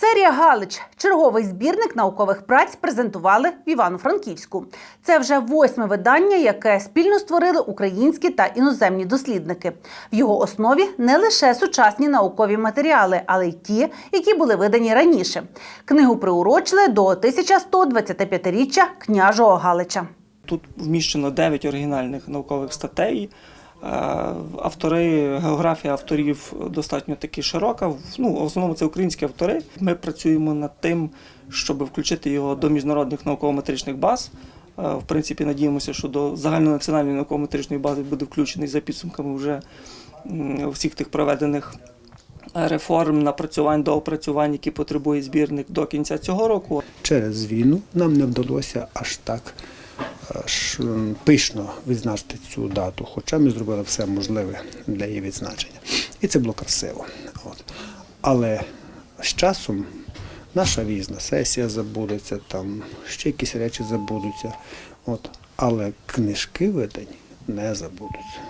Серія Галич черговий збірник наукових праць презентували в Івано-Франківську. Це вже восьме видання, яке спільно створили українські та іноземні дослідники. В його основі не лише сучасні наукові матеріали, але й ті, які були видані раніше. Книгу приурочили до 1125-річчя княжого Галича. Тут вміщено 9 оригінальних наукових статей. Е, Автори, географія авторів достатньо таки широка. Ну, в основному це українські автори. Ми працюємо над тим, щоб включити його до міжнародних науково-метричних баз. Е, В принципі, надіємося, що до загальнонаціональної науково-метричної бази буде включений за підсумками вже всіх тих проведених реформ, напрацювань, доопрацювань, які потребує збірник до кінця цього року. через війну нам не вдалося аж так пишно відзначити цю дату, хоча ми зробили все можливе для її відзначення. І це було красиво. От. Але з часом наша візна сесія забудеться, там ще якісь речі забудуться. От. Але книжки видані не забудуться.